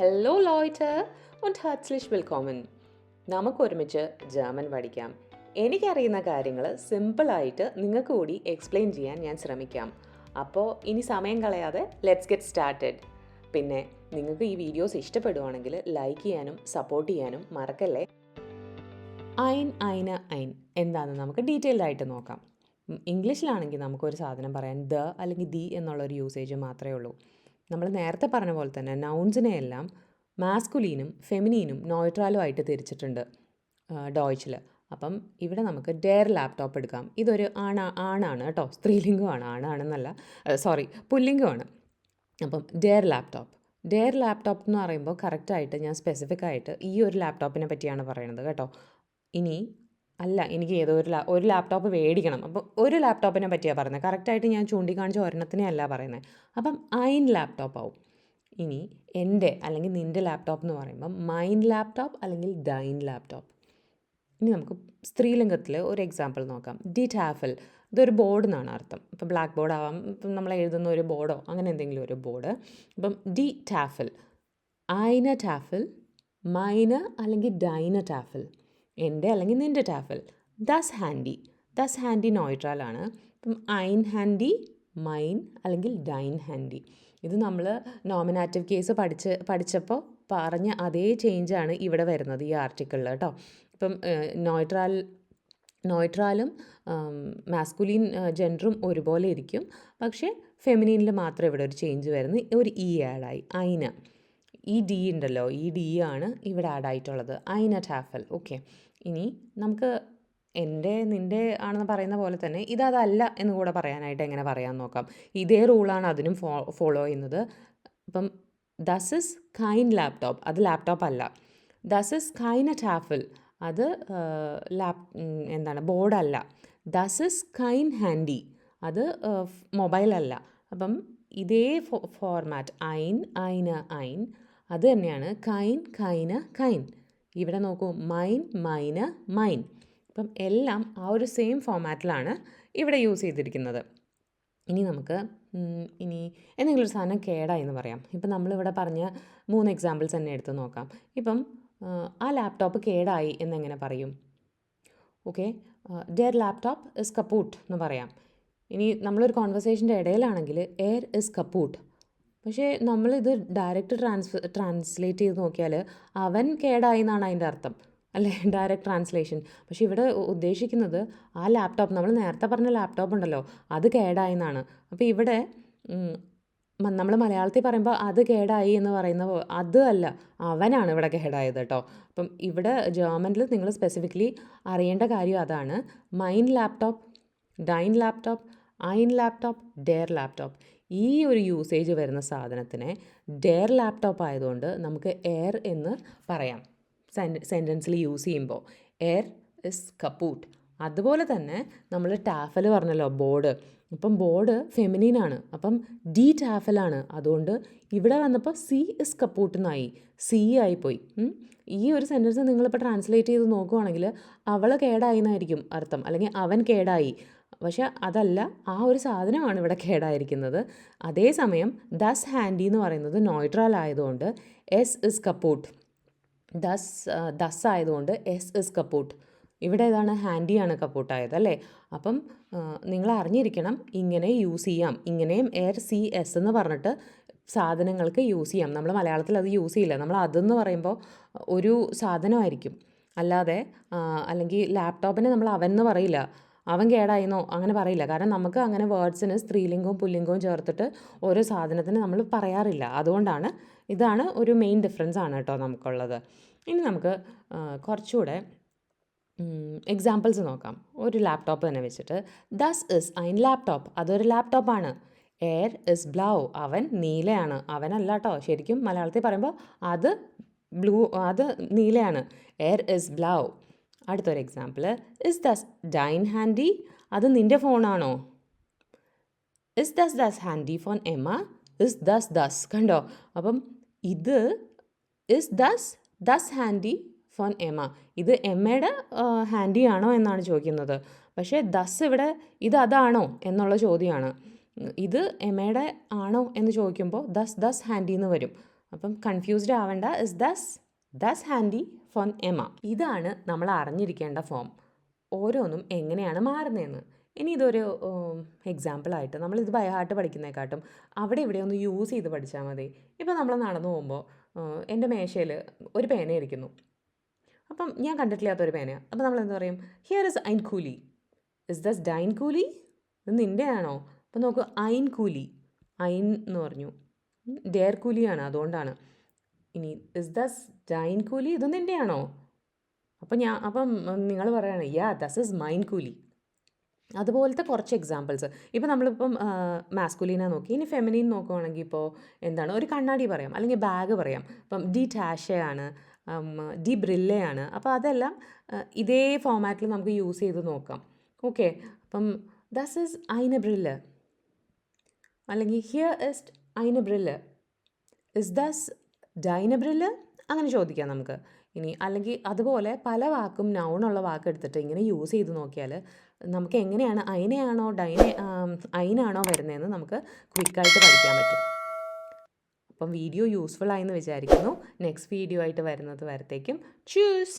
Hello ലോയ്റ്റ് und herzlich willkommen. നമുക്ക് ഒരുമിച്ച് ജർമ്മൻ പഠിക്കാം. എനിക്കറിയുന്ന കാര്യങ്ങൾ സിമ്പിളായിട്ട് നിങ്ങൾക്ക് കൂടി എക്സ്പ്ലെയിൻ ചെയ്യാൻ ഞാൻ ശ്രമിക്കാം. അപ്പോൾ ഇനി സമയം കളയാതെ ലെറ്റ്സ് ഗെറ്റ് സ്റ്റാർട്ടഡ് പിന്നെ നിങ്ങൾക്ക് ഈ വീഡിയോസ് ഇഷ്ടപ്പെടുവാണെങ്കിൽ ലൈക്ക് ചെയ്യാനും സപ്പോർട്ട് ചെയ്യാനും മറക്കല്ലേ? ഐൻ ഐന ഐൻ എന്താണെന്ന് നമുക്ക് ഡീറ്റെയിൽഡ് ആയിട്ട് നോക്കാം. ഇംഗ്ലീഷിലാണെങ്കിൽ നമുക്കൊരു സാധനം പറയാൻ ദ അല്ലെങ്കിൽ ദി എന്നുള്ളൊരു യൂസേജ് മാത്രമേ ഉള്ളൂ. നമ്മൾ നേരത്തെ പറഞ്ഞ പോലെ തന്നെ നൗൺസിനെ എല്ലാം മാസ്കുലീനും ഫെമിനീനും നോയിട്രാലും ആയിട്ട് തിരിച്ചിട്ടുണ്ട് ഡോയ്ച്ചിൽ അപ്പം ഇവിടെ നമുക്ക് ഡെയർ ലാപ്ടോപ്പ് എടുക്കാം. ഇതൊരു ആണ ആണാണ് കേട്ടോ. സ്ത്രീലിംഗമാണ്. ആണാണെന്നല്ല സോറി പുല്ലിംഗമാണ്. അപ്പം ഡെയർ ലാപ്ടോപ്പ് ഡെയർ ലാപ്ടോപ്പ് എന്ന് പറയുമ്പോൾ കറക്റ്റായിട്ട് ഞാൻ സ്പെസിഫിക് ആയിട്ട് ഈ ഒരു ലാപ്ടോപ്പിനെ പറ്റിയാണ് പറയുന്നത് കേട്ടോ. ഇനി അല്ല എനിക്ക് ഏതോ ഒരു ലാ ഒരു ലാപ്ടോപ്പ് മേടിക്കണം അപ്പോൾ ഒരു ലാപ്ടോപ്പിനെ പറ്റിയാണ് പറയുന്നത് കറക്റ്റായിട്ട് ഞാൻ ചൂണ്ടിക്കാണിച്ച ഒരെണ്ണത്തിനെ അല്ല പറയുന്നത് അപ്പം ഐൻ ലാപ്ടോപ്പ് ആവും. ഇനി എന്റെ അല്ലെങ്കിൽ നിന്റെ ലാപ്ടോപ്പ് എന്ന് പറയുമ്പം മൈൻ ലാപ്ടോപ്പ് അല്ലെങ്കിൽ ഡൈൻ ലാപ്ടോപ്പ് ഇനി നമുക്ക് സ്ത്രീലിംഗത്തിൽ ഒരു എക്സാമ്പിൾ നോക്കാം. ഡി ടാഫൽ ഇതൊരു ബോർഡ് എന്നാണ് അർത്ഥം. ഇപ്പം ബ്ലാക്ക് ബോർഡ് ആവാം. ഇപ്പം നമ്മൾ എഴുതുന്ന ഒരു ബോർഡോ അങ്ങനെ എന്തെങ്കിലും ഒരു ബോർഡ് ഇപ്പം ഡി ടാഫൽ ആയിന ടാഫൽ മൈന അല്ലെങ്കിൽ ഡൈന ടാഫൽ എന്റെ അല്ലെങ്കിൽ നിന്റെ ടാഫൽ. ദസ് ഹാൻഡി. ദസ് ഹാൻഡി നോയിട്രാലാണ് ഇപ്പം ഐൻ ഹാൻഡി മൈൻ അല്ലെങ്കിൽ ഡൈൻ ഹാൻഡി. ഇത് നമ്മൾ നോമിനാറ്റീവ് കേസ് പഠിച്ച് പഠിച്ചപ്പോൾ പറഞ്ഞ അതേ ചേഞ്ചാണ് ഇവിടെ വരുന്നത് ഈ ആർട്ടിക്കിളിൽ കേട്ടോ. ഇപ്പം നോയിട്രാൽ നോയിട്രാലും മാസ്കുലിൻ ജെൻഡറും ഒരുപോലെ ഇരിക്കും. പക്ഷേ ഫെമിനീനിൽ മാത്രം ഇവിടെ ഒരു ചേഞ്ച് വരുന്നു. ഒരു ഇ ആഡായി ഐന. ഈ ഡി ഉണ്ടല്ലോ ഈ ഡി ആണ് ഇവിടെ ആഡ് ആയിട്ടുള്ളത്. ഐന ടാഫൽ ഓക്കെ ഇനി നമുക്ക് എന്റെ നിന്റെ ആണെന്ന് പറയുന്ന പോലെ തന്നെ ഇതതല്ല എന്ന് കൂടെ പറയാനായിട്ട് എങ്ങനെ പറയാൻ നോക്കാം. ഇതേ റൂളാണ് അതിനും ഫോ ഫോളോ ചെയ്യുന്നത്. ഇപ്പം ദസ് ഇസ് കൈൻ ലാപ്ടോപ്പ് അത് ലാപ്ടോപ്പ് അല്ല. ദസ് ഇസ് കൈന ടാഫിൽ അത് ലാപ് എന്താണ് ബോർഡല്ല ദസ് ഇസ് കൈൻ ഹാൻഡി അത് മൊബൈലല്ല അപ്പം ഇതേ ഫോ ഫോർമാറ്റ് ഐൻ ഐന ഐൻ അത് തന്നെയാണ് കൈൻ കൈന കൈൻ. ഇവിടെ നോക്കൂ മൈൻ മൈന മൈൻ. അപ്പം എല്ലാം ആ ഒരു സെയിം ഫോമാറ്റിലാണ് ഇവിടെ യൂസ് ചെയ്തിരിക്കുന്നത്. ഇനി നമുക്ക് ഇനി എന്തെങ്കിലും ഒരു സാധനം കേടായി എന്ന് പറയാം. ഇപ്പം നമ്മളിവിടെ പറഞ്ഞ മൂന്ന് എക്സാമ്പിൾസ് തന്നെ എടുത്ത് നോക്കാം. ഇപ്പം ആ, ലാപ്ടോപ്പ് കേടായി എന്നെങ്ങനെ പറയും? ഓക്കെ ഡെയർ ലാപ്ടോപ്പ് ഇസ് കപ്പൂട്ട് എന്ന് പറയാം. ഇനി നമ്മളൊരു കോൺവെർസേഷന്റെ ഇടയിലാണെങ്കിൽ എയർ ഇസ് കപ്പൂട്ട് പക്ഷേ നമ്മളിത് ഡയറക്റ്റ് ട്രാൻസ് ട്രാൻസ്ലേറ്റ് ചെയ്ത് നോക്കിയാൽ അവൻ കേടായി എന്നാണ് അതിന്റെ അർത്ഥം. അല്ലേ? ഡയറക്റ്റ് ട്രാൻസ്ലേഷൻ പക്ഷേ ഇവിടെ ഉദ്ദേശിക്കുന്നത് ആ ലാപ്ടോപ്പ് നമ്മൾ നേരത്തെ പറഞ്ഞ ലാപ്ടോപ്പ് ഉണ്ടല്ലോ അത് കേടായി എന്നാണ്. അപ്പോൾ ഇവിടെ നമ്മൾ മലയാളത്തിൽ പറയുമ്പോൾ അത് കേടായി എന്ന് പറയുന്ന അത് അല്ല അവനാണ് ഇവിടെ കേടായത് കേട്ടോ. അപ്പം ഇവിടെ ജർമ്മനിൽ നിങ്ങൾ സ്പെസിഫിക്കലി അറിയേണ്ട കാര്യം അതാണ്. മൈൻ ലാപ്ടോപ്പ് ഡൈൻ ലാപ്ടോപ്പ് ഐൻ ലാപ്ടോപ്പ് ഡെയർ ലാപ്ടോപ്പ്. ഈ ഒരു യൂസേജ് വരുന്ന സാധനത്തിനെ ഡെയർ ലാപ്ടോപ്പ് ആയതുകൊണ്ട് നമുക്ക് എയർ എന്ന് പറയാം. സെന്റൻസിൽ യൂസ് ചെയ്യുമ്പോൾ. എയർ ഇസ് കപ്പൂട്ട് അതുപോലെ തന്നെ നമ്മൾ ടാഫൽ പറഞ്ഞല്ലോ ബോർഡ് ഇപ്പം ബോർഡ് ഫെമിനീനാണ് അപ്പം ഡി ടാഫലാണ് അതുകൊണ്ട് ഇവിടെ വന്നപ്പോൾ സി ഇസ് കപ്പൂട്ട് എന്നായി സി ആയിപ്പോയി. ഈ ഒരു സെന്റൻസ് നിങ്ങളിപ്പോൾ ട്രാൻസ്ലേറ്റ് ചെയ്ത് നോക്കുവാണെങ്കിൽ അവൾ കേടായി എന്നായിരിക്കും അർത്ഥം. അല്ലെങ്കിൽ അവൻ കേടായി. പക്ഷെ അതല്ല ആ ഒരു സാധനമാണ് ഇവിടെ കേടായിരിക്കുന്നത്. അതേസമയം ദസ് ഹാൻഡി എന്ന് പറയുന്നത് നോയ്ട്രൽ ആയതുകൊണ്ട് എസ് ഇസ് കപ്പൂട്ട് ദസ് ദസ് ആയതുകൊണ്ട് എസ് ഇസ് കപ്പൂട്ട് ഇവിടെ ഏതാണ് ഹാൻഡിയാണ് കപ്പൂട്ടായത് അല്ലേ? അപ്പം നിങ്ങൾ അറിഞ്ഞിരിക്കണം ഇങ്ങനെ യൂസ് ചെയ്യാം. ഇങ്ങനെയും എയർ സി എസ് എന്ന് പറഞ്ഞിട്ട് സാധനങ്ങൾക്ക് യൂസ് ചെയ്യാം. നമ്മൾ മലയാളത്തിൽ അത് യൂസ് ചെയ്യില്ല. നമ്മൾ അതെന്ന് പറയുമ്പോൾ ഒരു സാധനമായിരിക്കും. അല്ലാതെ അല്ലെങ്കിൽ ലാപ്ടോപ്പിനെ നമ്മൾ അവൻ എന്ന് പറയില്ല. അവൻ കേടായിന്നോ? അങ്ങനെ പറയില്ല. കാരണം നമുക്ക് അങ്ങനെ വേർഡ്സിന് സ്ത്രീലിംഗവും പുല്ലിംഗവും ചേർത്തിട്ട് ഓരോ സാധനത്തിന് നമ്മൾ പറയാറില്ല. അതുകൊണ്ടാണ് ഇതാണ് ഒരു മെയിൻ ഡിഫറൻസ് ആണ് കേട്ടോ നമുക്കുള്ളത്. ഇനി നമുക്ക് കുറച്ചുകൂടെ എക്സാമ്പിൾസ് നോക്കാം. ഒരു ലാപ്ടോപ്പ് തന്നെ വെച്ചിട്ട് ദസ് ഇസ് ഐൻ ലാപ്ടോപ്പ് അതൊരു ലാപ്ടോപ്പാണ് എയർ ഇസ് ബ്ലൗ അവൻ നീലയാണ്. അവനല്ല കേട്ടോ. ശരിക്കും മലയാളത്തിൽ പറയുമ്പോൾ അത് ബ്ലൂ അത് നീലയാണ്. എയർ ഇസ് ബ്ലൗ അടുത്തൊരു എക്സാമ്പിൾ ഇസ് ദസ് ഡൈൻ ഹാൻഡി അത് നിന്റെ ഫോണാണോ ഇസ് ദസ് ദസ് ഹാൻഡി ഫോൺ എമ്മ ഇസ് ദസ് ദസ് കണ്ടോ? അപ്പം ഇത് ഇസ് ദസ് ദസ് ഹാൻഡി ഫോൺ എമ്മ ഇത് എമ്മയുടെ ഹാൻഡി ആണോ എന്നാണ് ചോദിക്കുന്നത്. പക്ഷേ ദസ് ഇവിടെ ഇത് അതാണോ എന്നുള്ള ചോദ്യമാണ്. ഇത് എമ്മയുടെ ആണോ എന്ന് ചോദിക്കുമ്പോൾ ദസ് ദസ് ഹാൻഡി എന്ന് വരും. അപ്പം കൺഫ്യൂസ്ഡ് ആവേണ്ട. ഇസ് ദസ് ദസ് ഹാൻഡി ഫോൺ എമ ഇതാണ് നമ്മൾ അറിഞ്ഞിരിക്കേണ്ട ഫോം ഓരോന്നും എങ്ങനെയാണ് മാറുന്നതെന്ന്. ഇനി ഇതൊരു എക്സാമ്പിളായിട്ട് നമ്മളിത് ബൈഹാർട്ട് പഠിക്കുന്നതിനെക്കാട്ടും അവിടെ ഇവിടെ ഒന്ന് യൂസ് ചെയ്ത് പഠിച്ചാൽ മതി. ഇപ്പോൾ നമ്മൾ നടന്നു പോകുമ്പോൾ എന്റെ മേശയിൽ ഒരു പേന ഇരിക്കുന്നു. അപ്പം ഞാൻ കണ്ടിട്ടില്ലാത്ത ഒരു പേന അപ്പം നമ്മൾ എന്താ പറയും? ഹിയർ ഇസ് ഐൻ കൂലി ഇസ് ദസ് ഡൈൻ കൂലി ഇത് നിന്റെ ആണോ അപ്പം നോക്കൂ ഐൻ കൂലി ഐൻ എന്ന് പറഞ്ഞു. ഡെയർ കൂലിയാണ് അതുകൊണ്ടാണ്. ഇനി ഇസ് ദസ് ഡൈൻ കൂലി ഇത് നിന്റെയാണോ അപ്പം ഞാൻ അപ്പം നിങ്ങൾ പറയാണ് യാ ദസ് ഇസ് മൈൻ കൂലി അതുപോലത്തെ കുറച്ച് എക്സാമ്പിൾസ് ഇപ്പോൾ നമ്മളിപ്പം മാസ്കുലീന നോക്കി ഇനി ഫെമിനീൻ നോക്കുവാണെങ്കിൽ ഇപ്പോൾ എന്താണ്? ഒരു കണ്ണാടി പറയാം അല്ലെങ്കിൽ ബാഗ് പറയാം. ഇപ്പം ഡി ടാഷയാണ് ഡി ബ്രില്ലയാണ് അപ്പോൾ അതെല്ലാം ഇതേ ഫോമാറ്റിൽ നമുക്ക് യൂസ് ചെയ്ത് നോക്കാം. ഓക്കെ അപ്പം ദസ് ഇസ് ഐന ബ്രില്ല് അല്ലെങ്കിൽ ഹിയർ ഇസ്റ്റ് ഐന ബ്രില്ല് ഇസ് ദസ് ഡൈന ബ്രില്ല് അങ്ങനെ ചോദിക്കാം നമുക്ക്. ഇനി അല്ലെങ്കിൽ അതുപോലെ പല വാക്കും നൗണുള്ള വാക്ക് എടുത്തിട്ട് ഇങ്ങനെ യൂസ് ചെയ്ത് നോക്കിയാൽ നമുക്ക് എങ്ങനെയാണ് അയിനെയാണോ ഡൈന അയിനാണോ വരുന്നതെന്ന് നമുക്ക് ക്വിക്കായിട്ട് പഠിക്കാൻ പറ്റും. അപ്പം വീഡിയോ യൂസ്ഫുൾ ആയെന്ന് വിചാരിക്കുന്നു. നെക്സ്റ്റ് വീഡിയോ ആയിട്ട് വരുന്നത് വരത്തേക്കും. ചൂസ്